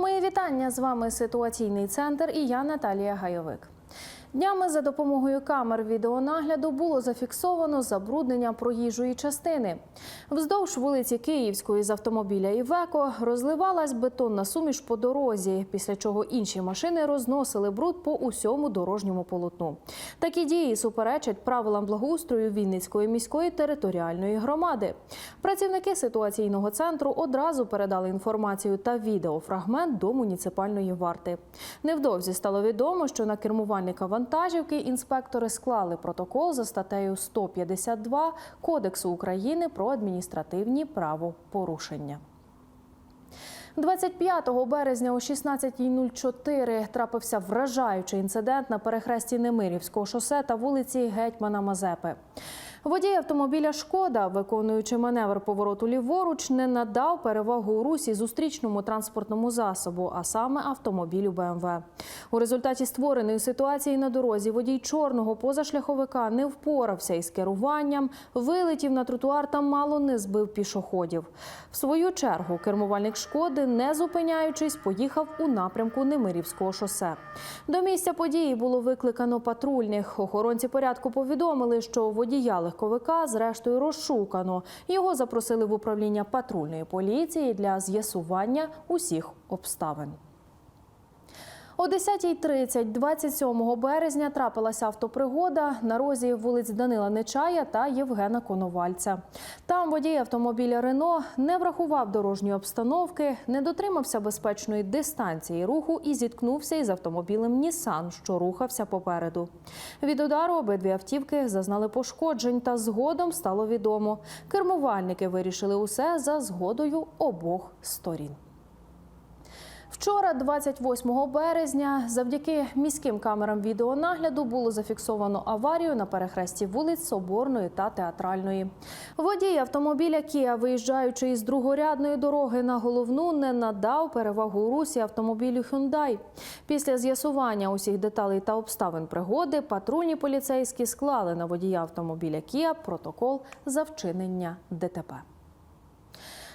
Мої вітання з вами ситуаційний центр і я Наталія Гайовик. Днями за допомогою камер відеонагляду було зафіксовано забруднення проїжджої частини. Вздовж вулиці Київської з автомобіля Івеко розливалась бетонна суміш по дорозі, після чого інші машини розносили бруд по усьому дорожньому полотну. Такі дії суперечать правилам благоустрою Вінницької міської територіальної громади. Працівники ситуаційного центру одразу передали інформацію та відеофрагмент до муніципальної варти. Невдовзі стало відомо, що на кермувальника вантажівки інспектори склали протокол за статтею 152 Кодексу України про адміністративні правопорушення. 25 березня о 16.04 трапився вражаючий інцидент на перехресті Немирівського шосе та вулиці Гетьмана Мазепи. Водій автомобіля Шкода, виконуючи маневр повороту ліворуч, не надав перевагу русі зустрічному транспортному засобу, а саме автомобілю БМВ. У результаті створеної ситуації на дорозі водій чорного позашляховика не впорався із керуванням, вилетів на тротуар та мало не збив пішоходів. В свою чергу кермувальник шкоди, не зупиняючись, поїхав у напрямку Немирівського шосе. До місця події було викликано патрульних. Охоронці порядку повідомили, що водія легковика зрештою розшукано. Його запросили в управління патрульної поліції для з'ясування усіх обставин. О 10.30 27 березня трапилася автопригода на розі вулиць Данила Нечая та Євгена Коновальця. Там водій автомобіля Рено не врахував дорожньої обстановки, не дотримався безпечної дистанції руху і зіткнувся із автомобілем Нісан, що рухався попереду. Від удару обидві автівки зазнали пошкоджень, та згодом стало відомо. Кермувальники вирішили усе за згодою обох сторін. Вчора, 28 березня, завдяки міським камерам відеонагляду було зафіксовано аварію на перехресті вулиць Соборної та Театральної. Водій автомобіля Kia, виїжджаючи із другорядної дороги на головну, не надав перевагу русі автомобілю Hyundai. Після з'ясування усіх деталей та обставин пригоди патрульні поліцейські склали на водія автомобіля Kia протокол за вчинення ДТП.